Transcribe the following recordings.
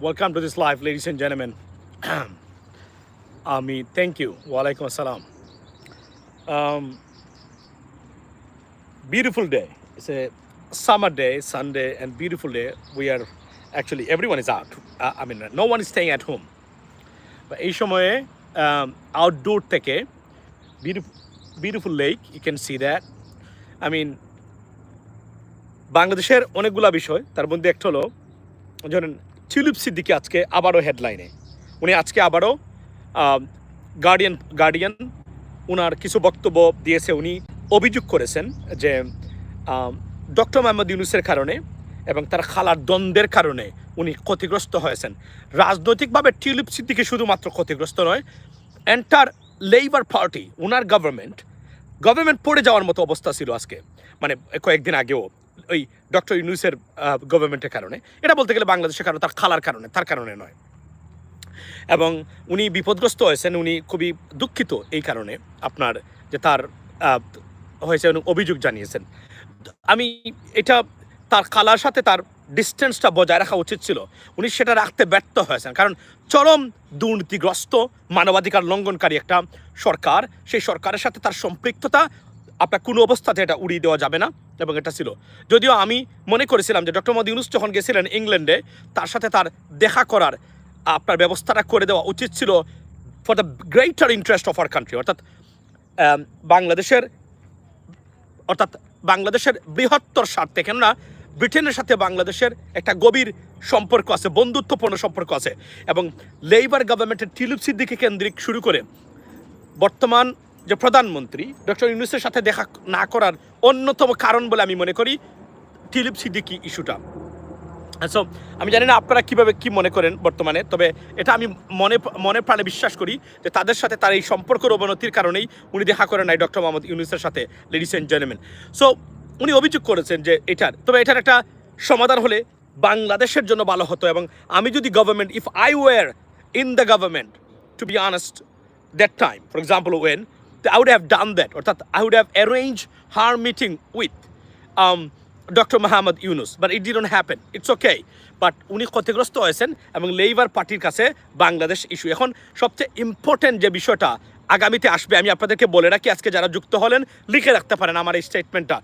To this live, ladies and gentlemen. Ami, thank you. Walaikum assalam. Um, beautiful day. It's a summer day, Sunday, and beautiful day. We are actually everyone is out. Uh, I mean, no one is staying at home. But এই সময়ে outdoor থেকে beautiful lake. You can see that. I mean, বাংলাদেশের অনেকগুলা বিষয় তার মধ্যে একটা হলো ধরেন টিউলিপ সিদ্দিকি আজকে আবারও হেডলাইনে উনি আজকে আবারও গার্ডিয়ান গার্ডিয়ান ওনার কিছু বক্তব্য দিয়েছে উনি, অভিযোগ করেছেন যে ডক্টর মোহাম্মদ ইউনুসের কারণে এবং তার খালার দ্বন্দ্বের কারণে উনি ক্ষতিগ্রস্ত হয়েছেন। রাজনৈতিকভাবে টিউলিপ সিদ্দিকি শুধুমাত্র ক্ষতিগ্রস্ত নয় এন্টার লেবার পার্টি ওনার গভর্নমেন্ট গভর্নমেন্ট পড়ে যাওয়ার মতো অবস্থা ছিল আজকে। মানে কয়েকদিন আগেও। ওই ডক্টর ইউনুসের গভর্নমেন্টের কারণে। এটা বলতে গেলে বাংলাদেশের কারণে, তার খালার কারণে, তার কারণে নয়। এবং উনি বিপদগ্রস্ত হয়েছেন, উনি খুবই দুঃখিত এই কারণে আপনার যে তার হয়েছে অভিযোগ জানিয়েছেন। আমি এটা তার খালার সাথে তার ডিস্টেন্সটা বজায় রাখা উচিত ছিল। উনি সেটা রাখতে ব্যর্থ হয়েছেন। কারণ চরম দুর্নীতিগ্রস্ত, মানবাধিকার লঙ্ঘনকারী একটা সরকার, সেই সরকারের সাথে তার সম্পৃক্ততা আপনার কোনো অবস্থাতে এটা উড়িয়ে দেওয়া যাবে না। এবং এটা ছিল। যদিও আমি মনে করেছিলাম যে ডক্টর মোহাম্মদ ইউনুস যখন গেছিলেন ইংল্যান্ডে, তার সাথে তার দেখা করার, আপনার ব্যবস্থাটা করে দেওয়া উচিত ছিল for the greater interest of our country অর্থাৎ বাংলাদেশের অর্থাৎ বাংলাদেশের বৃহত্তর স্বার্থে। কেননা, ব্রিটেনের সাথে বাংলাদেশের একটা গভীর সম্পর্ক আছে, বন্ধুত্বপূর্ণ সম্পর্ক আছে এবং লেবার গভর্নমেন্টের টিলুপ সিদ্দিকে কেন্দ্রিক শুরু করে বর্তমান যে প্রধানমন্ত্রী ডক্টর ইউনুসের সাথে দেখা না করার অন্যতম কারণ বলে আমি মনে করি টিলিপ সিদ্দিকি ইস্যুটা। সো আমি জানি না আপনারা কীভাবে কি মনে করেন বর্তমানে, তবে এটা আমি মনে মনে প্রাণে বিশ্বাস করি যে তাদের সাথে তার এই সম্পর্কের অবনতির কারণেই উনি দেখা করেন নাই ডক্টর মোহাম্মদ ইউনুসের সাথে লেডিস অ্যান্ড জেন্টলম্যান সো উনি অভিযোগ করেছেন যে এটার, তবে এটার একটা সমাধান হলে বাংলাদেশের জন্য ভালো হতো এবং আমি যদি government if I were in the government to be honest that time for example when I would have done that, that I would have arranged her meeting with um, Dr. Muhammad Yunus, but it didn't happen. It's okay. But উনি ক্ষতিগ্রস্ত হয়েছেন এবং labour পার্টির কাছে Bangladesh issue এখন সবচেয়ে important যে বিষয়টা আগামীতে আসবে আমি আপনাদেরকে বলে রাখি আজকে যারা যুক্ত হলেন লিখে রাখতে পারেন আমার এই স্টেটমেন্টটা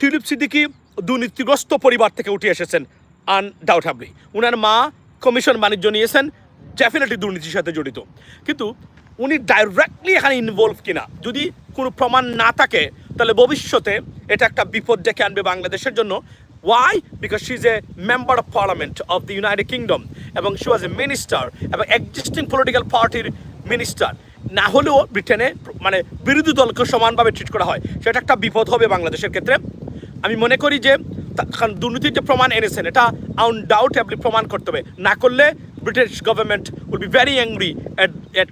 টিলিপ সিদ্দিকি দুর্নীতিগ্রস্ত পরিবার থেকে উঠে এসেছেন আনডাউটেবলি উনার মা কমিশন বাণিজ্য নিয়েছেন ডেফিনেটলি দুর্নীতির সাথে জড়িত কিন্তু উনি ডাইরেক্টলি এখানে ইনভলভ কিনা? যদি কোনো প্রমাণ না থাকে, তাহলে ভবিষ্যতে এটা একটা বিপদ ডেকে আনবে বাংলাদেশের জন্য। Why because she is a member of parliament of the United Kingdom এবং শি ওয়াজ এ মিনিস্টার এবং এক্সিস্টিং পলিটিক্যাল পার্টির মিনিস্টার না হলেও ব্রিটেনে মানে বিরোধী দলকে সমানভাবে ট্রিট করা হয়। সেটা একটা বিপদ হবে বাংলাদেশের ক্ষেত্রে। আমি মনে করি যে কারণ দুর্নীতির যে প্রমাণ এনেছেন, এটা আনডাউটেবলি প্রমাণ করতে হবে। না করলে British government will be very angry at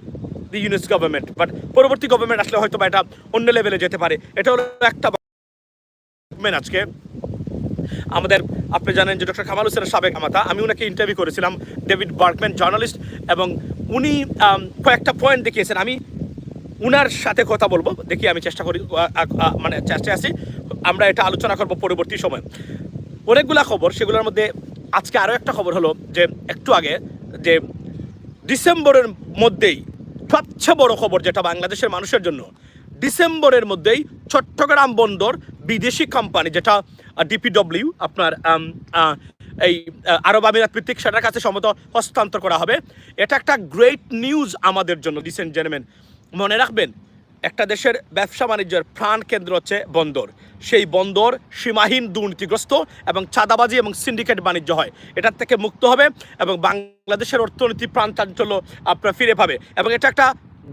the Yunus government but পরবর্তী গভর্নমেন্ট আসলে হয়তো বা এটা অন্য লেভেলে যেতে পারে। এটা হলো একটা আজকে। আমাদের, আপনি জানেন যে ডক্টর কামাল হোসেনের সাবেক আমাতা আমি ওনাকে ইন্টারভিউ করেছিলাম ডেভিড বার্কম্যান জার্নালিস্ট এবং উনি কয়েকটা পয়েন্ট দেখিয়েছেন। আমি উনার সাথে কথা বলব, দেখি আমি চেষ্টা করি মানে চেষ্টায় আছি। আমরা এটা আলোচনা করব পরবর্তী সময়। অনেকগুলা খবর, সেগুলোর মধ্যে আজকে আরও একটা খবর হলো যে, একটু আগে, যে, ডিসেম্বরের মধ্যেই সবচেয়ে বড় খবর যেটা বাংলাদেশের মানুষের জন্য, ডিসেম্বরের মধ্যেই চট্টগ্রাম বন্দর বিদেশি কোম্পানি যেটা ডিপিডব্লিউ আপনার এই আরব আমিরাত ভিত্তিক সেটার কাছে সম্মত হস্তান্তর করা হবে। এটা একটা গ্রেট নিউজ আমাদের জন্য ডিসেন্ট জেনেমেন মনে রাখবেন একটা দেশের ব্যবসা বাণিজ্যের প্রাণ কেন্দ্র হচ্ছে বন্দর। সেই বন্দর সীমাহীন দুর্নীতিগ্রস্ত এবং চাঁদাবাজি এবং সিন্ডিকেট বাণিজ্য হয়। এটার থেকে মুক্ত হবে এবং বাংলাদেশের অর্থনীতি প্রাণ চাঞ্চল্য আপনার ফিরে পাবে। এবং এটা একটা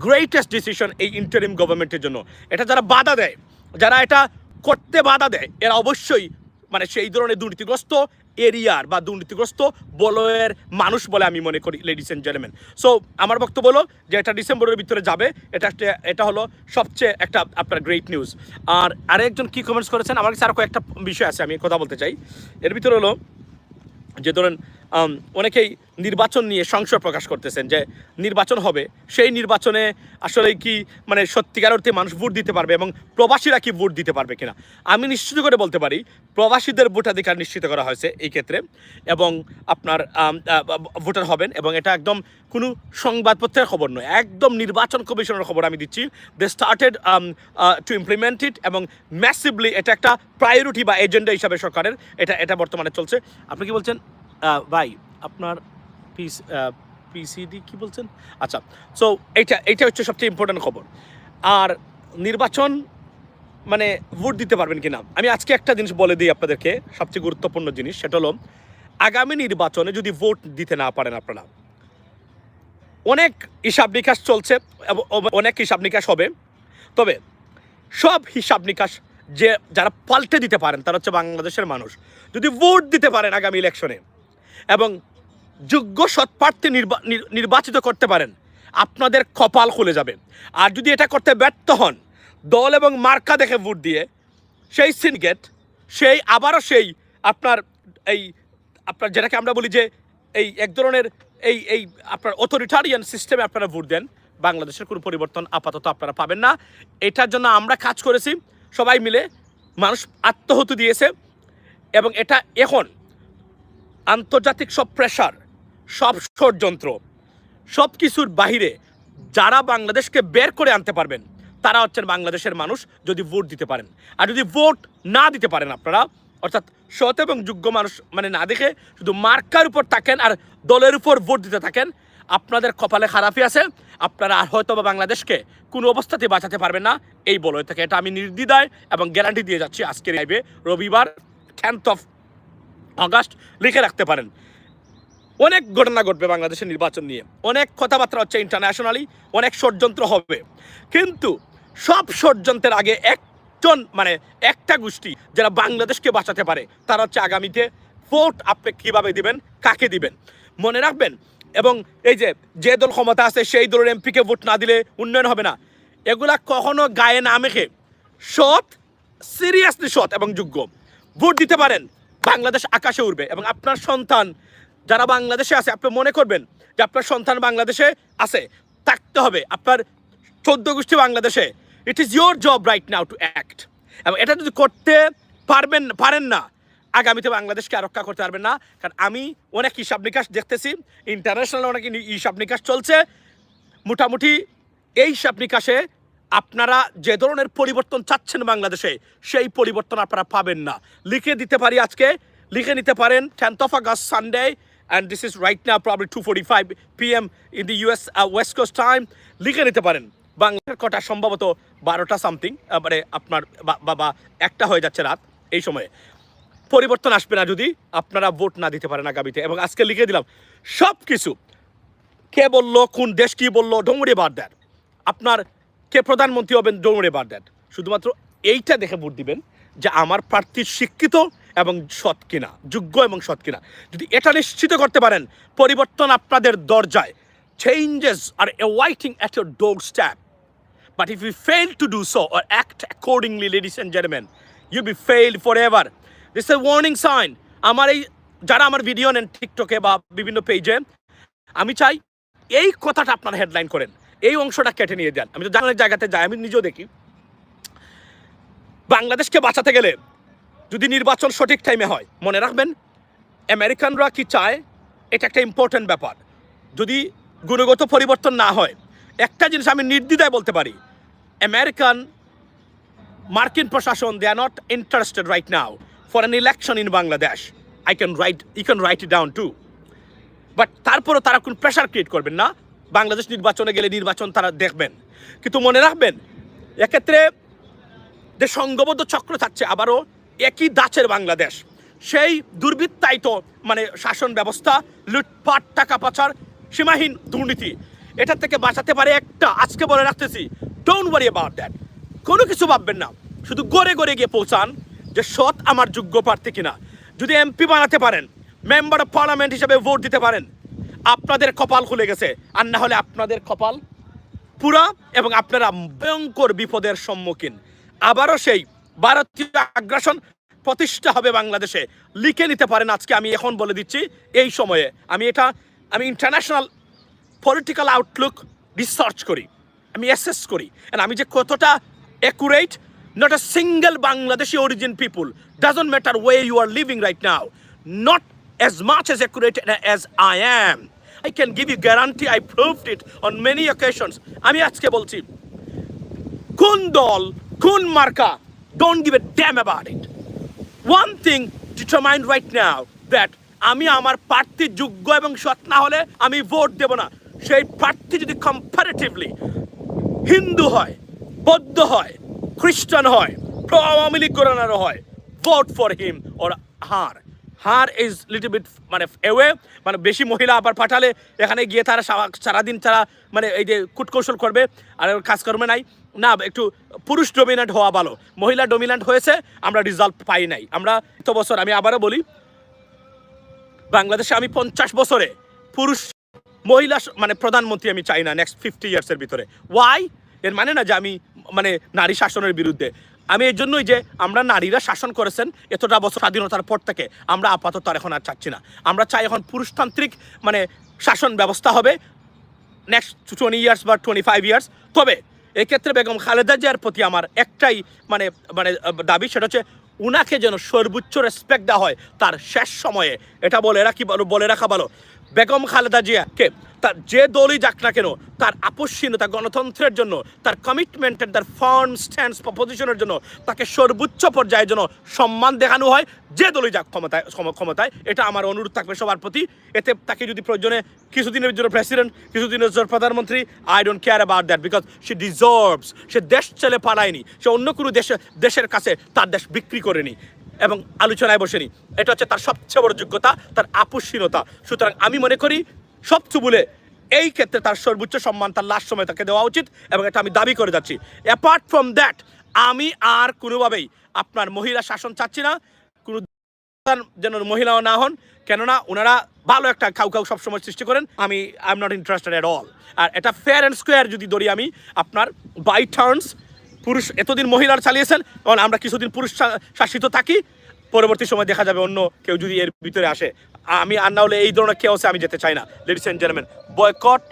গ্রেটেস্ট ডিসিশন এই ইন্টারিম গভর্নমেন্টের জন্য। এটা যারা বাধা দেয়, যারা এটা করতে বাধা দেয়, এরা অবশ্যই মানে সেই ধরনের দুর্নীতিগ্রস্ত এরিয়ার বা দুর্নীতিগ্রস্ত বলয়ের মানুষ বলে আমি মনে করি লেডিস অ্যান্ড জেন্টলম্যান সো আমার বক্তব্য হলো যে এটা ডিসেম্বরের ভিতরে যাবে, এটা এটা হলো সবচেয়ে একটা আপনার গ্রেট নিউজ আর আরেকজন কি কমেন্টস করেছেন? আমার কাছে আরও কয়েকটা বিষয় আছে, আমি কথা বলতে চাই। এর ভিতরে হলো যে ধরেন অনেকেই নির্বাচন নিয়ে সংশয় প্রকাশ করতেছেন যে নির্বাচন হবে। সেই নির্বাচনে আসলে কি মানে সত্যিকার অর্থে মানুষ ভোট দিতে পারবে এবং প্রবাসীরা কি ভোট দিতে পারবে কিনা? আমি নিশ্চিত করে বলতে পারি, প্রবাসীদের ভোটাধিকার নিশ্চিত করা হয়েছে এই ক্ষেত্রে এবং আপনার ভোটার হবেন এবং এটা একদম কোনো সংবাদপত্রের খবর নয়, একদম নির্বাচন কমিশনের খবর আমি দিচ্ছি। They started to implement it এবং ম্যাসিভলি এটা একটা প্রায়োরিটি বা এজেন্ডা হিসাবে সরকারের, এটা এটা বর্তমানে চলছে। আপনি কি বলছেন? ভাই, আপনার পিস পিসিডি কি বলছেন? আচ্ছা সো এইটা এইটা হচ্ছে সবচেয়ে ইম্পর্টেন্ট খবর। আর নির্বাচন মানে ভোট দিতে পারবেন কিনা? আমি আজকে একটা জিনিস বলে দিই আপনাদেরকে, সবচেয়ে গুরুত্বপূর্ণ জিনিস, সেটা হলো আগামী নির্বাচনে যদি ভোট দিতে না পারেন আপনারা, অনেক হিসাব নিকাশ চলছে অনেক হিসাব নিকাশ হবে। তবে সব হিসাব নিকাশ যে, যারা পাল্টে দিতে পারেন, তারা হচ্ছে বাংলাদেশের মানুষ। যদি ভোট দিতে পারেন আগামী ইলেকশনে যোগ্য সৎপ্রার্থী নির্বা- নির্বাচিত করতে পারেন, আপনাদের কপাল খুলে যাবে। আর যদি এটা করতে ব্যর্থ হন, দল এবং মার্কা দেখে ভোট দিয়ে, সেই সিনগেট, সেই, আবারও সেই আপনার এই, আপনার যেটাকে আমরা বলি যে এই এক ধরনের এই এই আপনার অথরিটারিয়ান সিস্টেমে আপনারা ভোট দেন, বাংলাদেশের কোনো পরিবর্তন আপাতত আপনারা পাবেন না। এটার জন্য আমরা কাজ করেছি, সবাই মিলে মানুষ আত্মহতি দিয়েছে এবং এটা এখন আন্তর্জাতিক সব প্রেশার সব ষড়যন্ত্র, সব কিছুর বাহিরে যারা বাংলাদেশকে বের করে আনতে পারবেন, তারা হচ্ছেন বাংলাদেশের মানুষ যদি ভোট দিতে পারেন। আর যদি ভোট না দিতে পারেন আপনারা, অর্থাৎ সৎ এবং যোগ্য মানুষ মানে না দেখে শুধু মার্কার উপর থাকেন আর দলের উপর ভোট দিতে থাকেন, আপনাদের কপালে খারাপই আছে, আপনারা আর হয়তো বা বাংলাদেশকে কোনো অবস্থাতেই বাঁচাতে পারবেন না, এই বলয় থেকে। এটা আমি নির্দ্বিধায় এবং গ্যারান্টি দিয়ে যাচ্ছি আজকের লাইভে রবিবার টেন্থ অফ আগস্ট লিখে রাখতে পারেন। অনেক ঘটনা ঘটবে বাংলাদেশের নির্বাচন নিয়ে। অনেক কথাবার্তা হচ্ছে ইন্টারন্যাশনালি অনেক ষড়যন্ত্র হবে। কিন্তু সব ষড়যন্ত্রের আগে একজন মানে একটা গোষ্ঠী যারা বাংলাদেশকে বাঁচাতে পারে, তারা হচ্ছে আগামীতে ভোট আপনি কীভাবে দিবেন, কাকে দিবেন? মনে রাখবেন? এবং এই যে যে দল ক্ষমতা আছে, সেই দলের এমপিকে ভোট না দিলে উন্নয়ন হবে না। এগুলা কখনো গায়ে না মেখে সৎ সিরিয়াসলি সৎ এবং যোগ্য। ভোট দিতে পারেন। বাংলাদেশ আকাশে উঠবে এবং আপনার সন্তান যারা বাংলাদেশে আছে, আপনি মনে করবেন যে আপনার সন্তান বাংলাদেশে আছে। থাকতে হবে। আপনার চোদ্দ গোষ্ঠী বাংলাদেশে। It is your job right now to act এবং এটা যদি করতে পারবেন, পারেন না, আগামীতে বাংলাদেশকে রক্ষা করতে পারবেন না। কারণ আমি অনেক হিসাব নিকাশ দেখতেছি ইন্টারন্যাশনাল অনেক হিসাব নিকাশ চলছে। মোটামুটি এই হিসাব নিকাশে আপনারা যে ধরনের পরিবর্তন চাচ্ছেন বাংলাদেশে, সেই পরিবর্তন আপনারা পাবেন না। লিখে দিতে পারি আজকে, লিখে নিতে পারেন tenth of August Sunday and this is right না probably two forty five P M in the US west coast time লিখে নিতে পারেন। বাংলাদেশের কটা সম্ভবত বারোটা সামথিং মানে আপনার বা- বা বা, একটা হয়ে যাচ্ছে রাত এই সময়ে। পরিবর্তন আসবে না যদি আপনারা ভোট না দিতে পারেন আগামীতে। এবং আজকে লিখে দিলাম সব কিছু কে বলল, কোন দেশ কি বলল ডোমরে বাদ দ্যাট আপনার কে প্রধানমন্ত্রী হবেন ডোমরে বার দ্যাট শুধুমাত্র এইটা দেখে ভোট দিবেন যে আমার প্রার্থী শিক্ষিত এবং সৎ কিনা যোগ্য এবং সৎ কিনা। যদি এটা নিশ্চিত করতে পারেন পরিবর্তন আপনাদের দরজায়। Changes are waiting at your door step but if you fail to do so or act accordingly, ladies and gentlemen, you'll be failed forever. This is a warning sign. আমার এই যারা আমার ভিডিও নেন টিকটকে বা বিভিন্ন পেজে আমি চাই এই কথাটা আপনারা হেডলাইন করেন। এই অংশটা কেটে নিয়ে যান। আমি তো জানার জায়গাতে যাই, আমি নিজেও দেখি। বাংলাদেশকে বাঁচাতে গেলে যদি নির্বাচন সঠিক টাইমে হয়, মনে রাখবেন, আমেরিকানরা কি চায়? এটা একটা ইম্পর্ট্যান্ট ব্যাপার। যদি গুণগত পরিবর্তন না হয়, একটা জিনিস আমি নির্দ্বিধায় বলতে পারি, আমেরিকান মার্কিন প্রশাসন they are not interested right now for an election in Bangladesh I can write you can write it down too but তারপরও তারা কোন প্রেশার ক্রিয়েট করবেন না। বাংলাদেশ নির্বাচনে গেলে নির্বাচন তারা দেখবেন। কিন্তু মনে রাখবেন, এক্ষেত্রে যে সংঘবদ্ধ চক্র থাকছে, আবারও একই দাচের বাংলাদেশ। সেই দুর্বৃত্তায়িত মানে শাসন ব্যবস্থা, লুটপাট, টাকা পাচার, সীমাহীন দুর্নীতি এটা থেকে বাঁচাতে পারে একটা, আজকে বলে রাখতেছি ডোন্ট ওয়ারি অ্যাবাউট দ্যাট কোনো কিছু ভাববেন না, শুধু গড়ে গড়ে গিয়ে পৌঁছান যে সৎ আমার যোগ্য প্রার্থী কিনা। যদি এমপি বানাতে পারেন মেম্বার অফ পার্লামেন্ট হিসেবে ভোট দিতে পারেন আপনাদের কপাল খুলে গেছে। আর না হলে আপনাদের কপাল পুরা এবং আপনারা ভয়ঙ্কর বিপদের সম্মুখীন। আবারও সেই ভারতীয় আগ্রাসন প্রতিষ্ঠা হবে বাংলাদেশে। লিখে নিতে পারেন, আজকে আমি এখন বলে দিচ্ছি, এই সময়ে। আমি এটা, আমি ইন্টারন্যাশনাল পলিটিক্যাল আউটলুক রিসার্চ করি, আমি অ্যাসেস করি। আমি যে কতটা accurate not a single Bangladeshi origin people doesn't matter where you are living right now not as much as accurate as I am. I can give you guarantee, I proved it on many occasions. আমি আজকে বলছি, কোন দল, কোন মার্কা don't give a damn about it one thing determined right now that আমি আমার প্রার্থী যোগ্য এবং সৎ না হলে আমি ভোট দেব না সেই প্রার্থী যদি কম্পারেটিভলি হিন্দু হয়, বৌদ্ধ হয়, খ্রিস্টান হয় আওয়ামী লীগ করানোর হয় vote for him or her her is little bit মানে এওয়ে মানে বেশি মহিলা আবার পাঠালে, এখানে গিয়ে তারা সারা- সারাদিন তারা মানে এই যে কুটকৌশল করবে, আর কাজকর্মে নাই। না, একটু পুরুষ ডমিনেন্ট হওয়া ভালো। মহিলা ডমিনেন্ট হয়েছে, আমরা রেজাল্ট পাই নাই। আমরা এত বছর, আমি আবারও বলি, বাংলাদেশে আমি পঞ্চাশ বছরে পুরুষ, মহিলা মানে প্রধানমন্ত্রী আমি চাই না নেক্সট ফিফটি ইয়ার্সের ভিতরে। ওয়াই এর মানে না যে আমি মানে নারী শাসনের বিরুদ্ধে। আমি এই জন্যই যে আমরা নারীরা শাসন করেছেন এতটা বছর স্বাধীনতার পর থেকে, আমরা আপাতত আর এখন আর চাচ্ছি না। আমরা চাই এখন পুরুষতান্ত্রিক মানে শাসন ব্যবস্থা হবে নেক্সট টোয়েন্টি ইয়ার্স বা টোয়েন্টি ফাইভ ইয়ার্স তবে এক্ষেত্রে বেগম খালেদা জিয়ার প্রতি আমার একটাই মানে মানে দাবি, সেটা হচ্ছে উনাকে যেন সর্বোচ্চ রেসপেক্ট দেওয়া হয় তার শেষ সময়ে। এটা বলে রাখি বলে রাখা ভালো। বেগম খালেদা জিয়াকে, তার যে দলই যাক না কেন, তার আপসীনতা গণতন্ত্রের জন্য, তার কমিটমেন্টের তার ফার্ম স্ট্যান্ডস পজিশনের জন্য, তাকে সর্বোচ্চ পর্যায়ে যেন সম্মান দেখানো হয়, যে দলই যাক ক্ষমতায় ক্ষম- ক্ষমতায়, এটা আমার অনুরোধ থাকবে সবার প্রতি। এতে তাকে যদি প্রয়োজনে কিছুদিনের জন্য প্রেসিডেন্ট কিছুদিনের জন্য প্রধানমন্ত্রী I don't care about that because say deserves সে দেশ ছেলে পালায়নি, সে অন্য কোনো দেশে, দেশের কাছে তার দেশ বিক্রি করেনি। এবং আলোচনায় বসেনি। এটা হচ্ছে তার সবচেয়ে বড় যোগ্যতা, তার আপসীনতা সুতরাং আমি মনে করি সবচেয়ে বলে এই ক্ষেত্রে তার সর্বোচ্চ সম্মান, তার লাস্ট সময় তাকে দেওয়া উচিত এবং এটা আমি দাবি করে যাচ্ছি। অ্যাপার্ট ফ্রম দ্যাট আমি আর কোনোভাবেই আপনার মহিলা শাসন চাচ্ছি না। কোনো যেন মহিলাও না হন, কেননা ওনারা ভালো একটা কাউ কাউ সবসময় সৃষ্টি করেন। আমি I am not interested at all আর এটা ফেয়ার অ্যান্ড স্কোয়ার যদি ধরি আমি, আপনার বাই টার্নস পুরুষ এতদিন মহিলার চালিয়েছেন এবং আমরা কিছুদিন পুরুষ শাসিত থাকি, পরবর্তী সময় দেখা যাবে অন্য কেউ যদি এর ভিতরে আসে। আমি আর না হলে এই ধরনের কেউ আমি যেতে চাই না। লেডিস অ্যান্ড জেন্টলম্যান বয়কট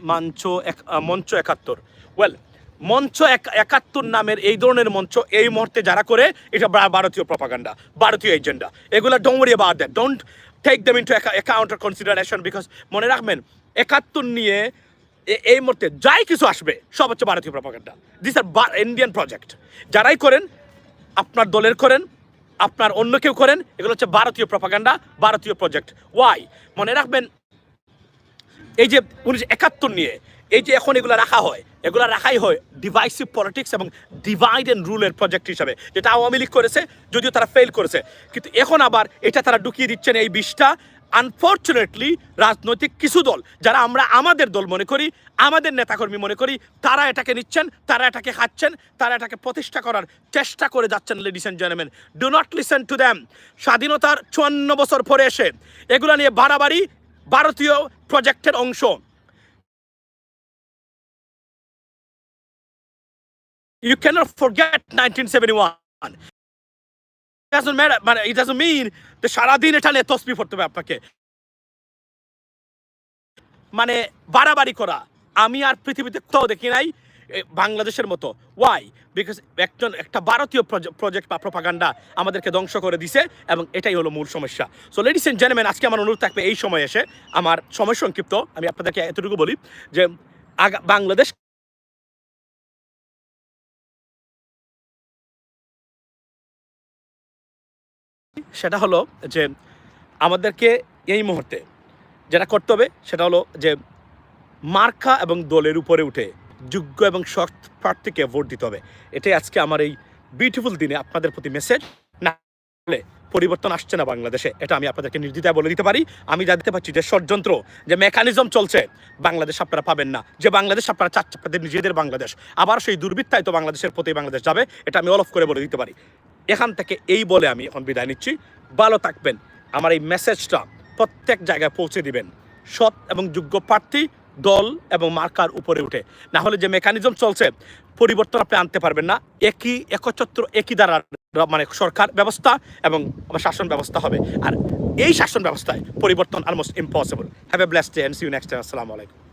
মঞ্চ এক- মঞ্চ একাত্তর। ওয়েল মঞ্চ এক- একাত্তর নামের এই ধরনের মঞ্চ এই মুহূর্তে যারা করে, এটা ভারতীয় প্রপাগান্ডা ভারতীয় এজেন্ডা এগুলো don't worry about that don't take them into account consideration because মনে রাখবেন, একাত্তর নিয়ে এই মুহূর্তে যাই কিছু আসবে, সব হচ্ছে ভারতীয় propaganda this are Indian project যারাই করেন, আপনার দলের করেন, আপনার অন্য কেউ করেন, এগুলো হচ্ছে ভারতীয় প্রপাগান্ডা ভারতীয় প্রজেক্ট ওয়াই মনে রাখবেন, এই যে উনিশশো একাত্তর নিয়ে, এই যে এখন এগুলো রাখা হয়, এগুলো রাখাই হয় ডিভাইসিভ পলিটিক্স এবং ডিভাইড অ্যান্ড রুলের প্রজেক্ট হিসাবে, যেটা আওয়ামী লীগ করেছে, যদিও তারা ফেল করেছে। কিন্তু এখন আবার এটা তারা ঢুকিয়ে দিচ্ছেন এই বিষটা আনফর্চুনেটলি রাজনৈতিক কিছু দল, যারা আমরা আমাদের দল মনে করি, আমাদের নেতাকর্মী মনে করি, তারা এটাকে নিচ্ছেন, তারা এটাকে খাচ্ছেন, তারা এটাকে প্রতিষ্ঠা করার চেষ্টা করে যাচ্ছেন ladies and gentleman do not listen to them স্বাধীনতার চুয়ান্ন বছর পরে এসে এগুলো নিয়ে বাড়াবাড়ি ভারতীয় প্রজেক্টের অংশ। You cannot forget 1971. Doesn't matter, মানে it doesn't mean মানে বাড়াবাড়ি করা। আমি আর পৃথিবীতে কোথাও দেখি বাংলাদেশের মতো। ওয়াই বিকজ একজন একটা ভারতীয় প্রজেক্ট বা প্রপাগান্ডা আমাদেরকে ধ্বংস করে দিছে এবং এটাই হলো মূল সমস্যা। সো লেডিস এন্ড জেন্টলম্যান আজকে আমার অনুরোধ থাকবে এই সময় এসে। আমার সময় সংক্ষিপ্ত। আমি আপনাদেরকে এতটুকু বলি যে বাংলাদেশ সেটা হলো যে আমাদেরকে এই মুহূর্তে যেটা করতে হবে, সেটা হলো যে মার্কা এবং দলের উপরে উঠে যোগ্য এবং সৎ প্রার্থীকে ভোট দিতে হবে। এটাই আজকে আমার এই বিউটিফুল দিনে আপনাদের প্রতি মেসেজ না পরিবর্তন আসছে না বাংলাদেশে, এটা আমি আপনাদেরকে নির্দ্বিধায় বলে দিতে পারি। আমি যা দিতে পারছি যে ষড়যন্ত্র, যে মেকানিজম চলছে, বাংলাদেশ আপনারা পাবেন না। যে বাংলাদেশ আপনারা চাচ্ছে আপনাদের নিজেদের বাংলাদেশ। আবার সেই দুর্বৃত্তায় তো বাংলাদেশের প্রতি বাংলাদেশ যাবে, এটা আমি অলফ করে বলে দিতে পারি। এখান থেকে এই বলে আমি এখন বিদায় নিচ্ছি। ভালো থাকবেন। আমার এই মেসেজটা প্রত্যেক জায়গায় পৌঁছে দিবেন। সৎ এবং যোগ্য প্রার্থী, দল এবং মার্কার উপরে উঠে। না হলে যে মেকানিজম চলছে, পরিবর্তন আপনি আনতে পারবেন না। একই একচ্ছত্র, একই দ্বারা মানে সরকার ব্যবস্থা এবং শাসন ব্যবস্থা হবে। আর এই শাসন ব্যবস্থায় পরিবর্তন almost impossible have a blessed day and see you next time আসসালামু আলাইকুম।